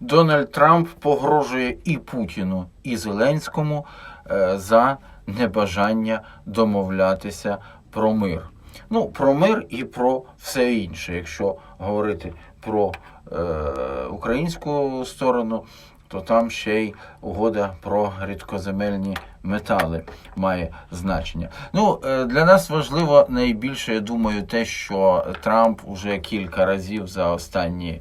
Дональд Трамп погрожує і Путіну, і Зеленському е, за небажання домовлятися про мир. Ну, про мир і про все інше. Якщо говорити про е, українську сторону, то там ще й угода про рідкоземельні метали має значення. Ну, е, для нас важливо найбільше, я думаю, те, що Трамп уже кілька разів за останні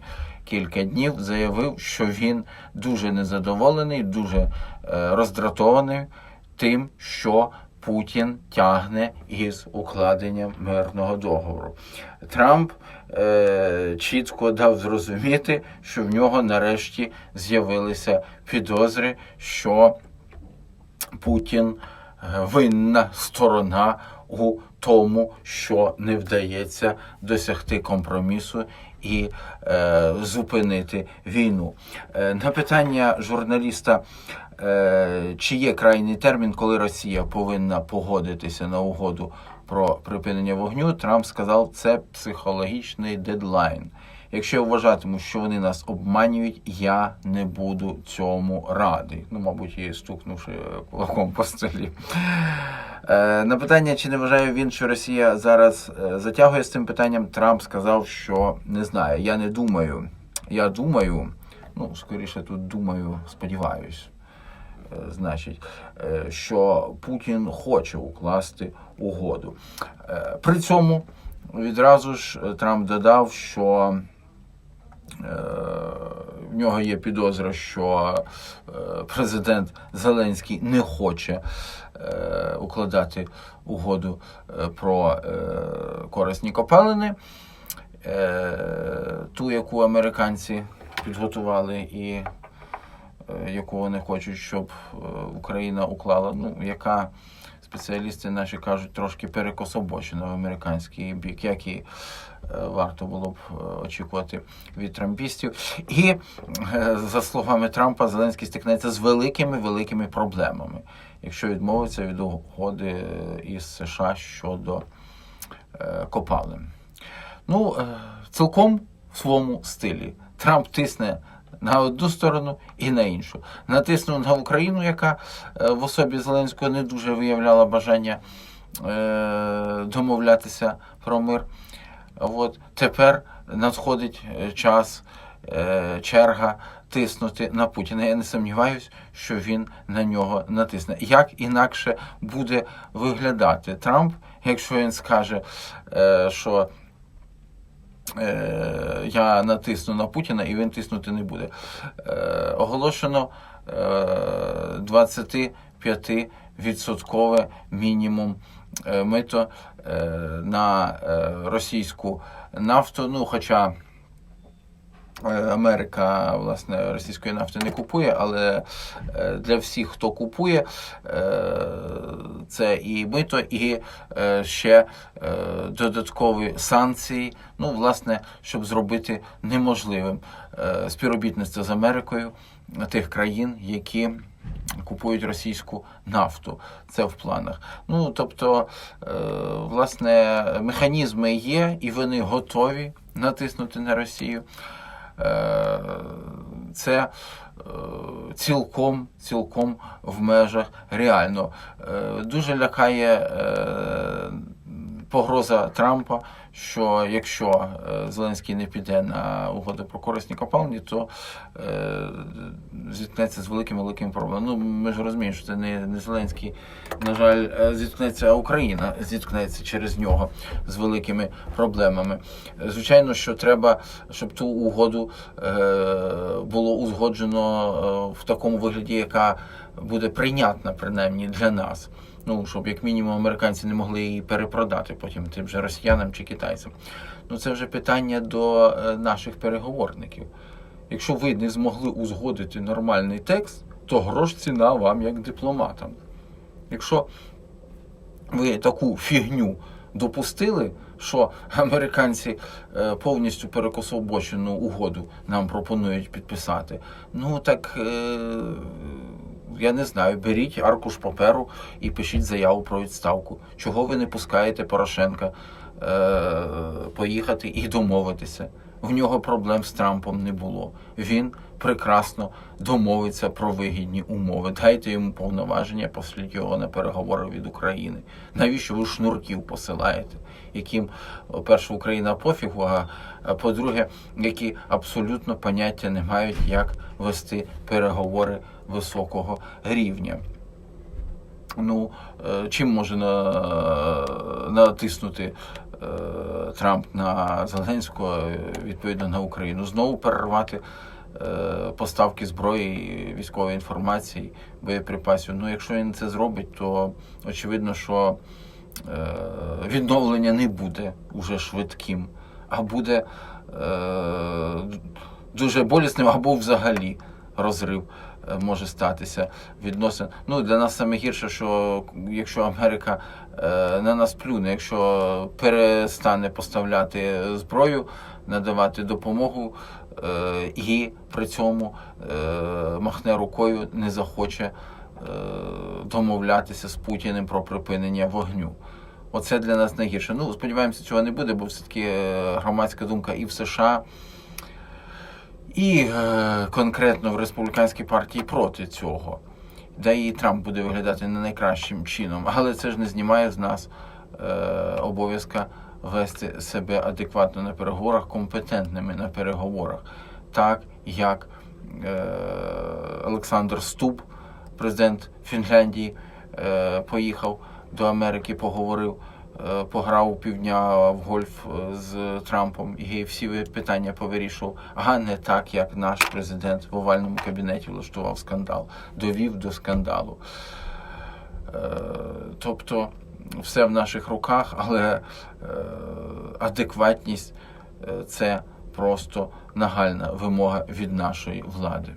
кілька днів заявив, що він дуже незадоволений, дуже е, роздратований тим, що Путін тягне із укладенням мирного договору. Трамп е, чітко дав зрозуміти, що в нього нарешті з'явилися підозри, що Путін е, винна сторона у тому, що не вдається досягти компромісу і е, зупинити війну. Е, на питання журналіста, е, чи є крайній термін, коли Росія повинна погодитися на угоду про припинення вогню, Трамп сказав, це психологічний дедлайн. Якщо я вважатиму, що вони нас обманюють, я не буду цьому радий. Ну, мабуть, і стукнувши кулаком по столі. Е, на питання, чи не вважає він, що Росія зараз е, затягує з цим питанням, Трамп сказав, що не знаю. Я не думаю. Я думаю, ну, скоріше тут думаю, сподіваюсь. Е, Значить, е, що Путін хоче укласти угоду. Е, При цьому відразу ж е, Трамп додав, що е, в нього є підозра, що е, президент Зеленський не хоче е, укладати угоду е, про е, корисні копалини, е, ту, яку американці підготували і е, яку вони хочуть, щоб е, Україна уклала, ну, яка спеціалісти наші кажуть, трошки перекособочена в американський бік, як і е, варто було б е, очікувати від трампістів. І е, за словами Трампа, Зеленський стикнеться з великими великими проблемами, якщо відмовиться від угоди е, із США щодо е, копалин. Ну, е, цілком в своєму стилі. Трамп тисне на одну сторону і на іншу. Натиснув на Україну, яка е, в особі Зеленського не дуже виявляла бажання е, домовлятися про мир. От тепер надходить е, час, черга тиснути на Путіна. Я не сумніваюся, що він на нього натисне. Як інакше буде виглядати Трамп, якщо він скаже, що я натисну на Путіна і він тиснути не буде. Е, оголошено е, 25% мінімум е, мито е, на е, російську нафту. Ну, хоча е, Америка власне російської нафти не купує, але е, для всіх, хто купує, е, це і мито, і е, ще е, додаткові санкції. Ну, власне, щоб зробити неможливим е, співробітництво з Америкою тих країн, які купують російську нафту. Це в планах. Ну тобто, е, власне, механізми є, і вони готові натиснути на Росію. Е, Це е, цілком, цілком в межах реально. Е, Дуже лякає погроза Трампа, що якщо е, Зеленський не піде на угоду про корисні копалні, то е, зіткнеться з великими великими проблемами. Ну, ми ж розуміємо, що це не, не Зеленський, на жаль, е, зіткнеться, а Україна зіткнеться через нього з великими проблемами. Звичайно, що треба, щоб ту угоду було узгоджено в такому вигляді, яка буде прийнятна принаймні для нас. Ну, щоб як мінімум американці не могли її перепродати потім тим же росіянам чи китайцям. Ну це вже питання до е, наших переговорників. Якщо ви не змогли узгодити нормальний текст, то грош ціна вам як дипломатам. Якщо ви таку фігню допустили, що американці е, повністю перекособочену угоду нам пропонують підписати, ну так. Е, я не знаю, беріть аркуш паперу і пишіть заяву про відставку. Чого ви не пускаєте Порошенка е, поїхати і домовитися? В нього проблем з Трампом не було. Він прекрасно домовиться про вигідні умови. Дайте йому повноваження, послідь його на переговори від України. Навіщо ви шнурків посилаєте, яким, перше, Україна пофігу, а по-друге, які абсолютно поняття не мають, як вести переговори високого рівня. Ну, е, чим може натиснути е, Трамп на Зеленського, е, відповідно на Україну? Знову перервати е, поставки зброї, військової інформації, боєприпасів. Ну, якщо він це зробить, то очевидно, що е, відновлення не буде уже швидким, а буде е, дуже болісним або взагалі розрив е, може статися відносин. Ну для нас саме гірше, що якщо Америка е, на нас плюне, якщо перестане поставляти зброю, надавати допомогу е, і при цьому е, махне рукою, не захоче е, домовлятися з Путіним про припинення вогню. Оце для нас найгірше. Ну, сподіваємося, цього не буде, бо все-таки е, громадська думка і в США, і е, конкретно в республіканській партії проти цього. Да і Трамп буде виглядати не найкращим чином. Але це ж не знімає з нас е, обов'язка вести себе адекватно на переговорах, компетентними на переговорах. Так як е, Олександр Стуб, президент Фінляндії, е, поїхав до Америки, поговорив, пограв у півдня в гольф е, з Трампом і всі питання повирішував, а не так, як наш президент в овальному кабінеті влаштував скандал, довів до скандалу. Е, Тобто все в наших руках, але е, адекватність е, це просто нагальна вимога від нашої влади.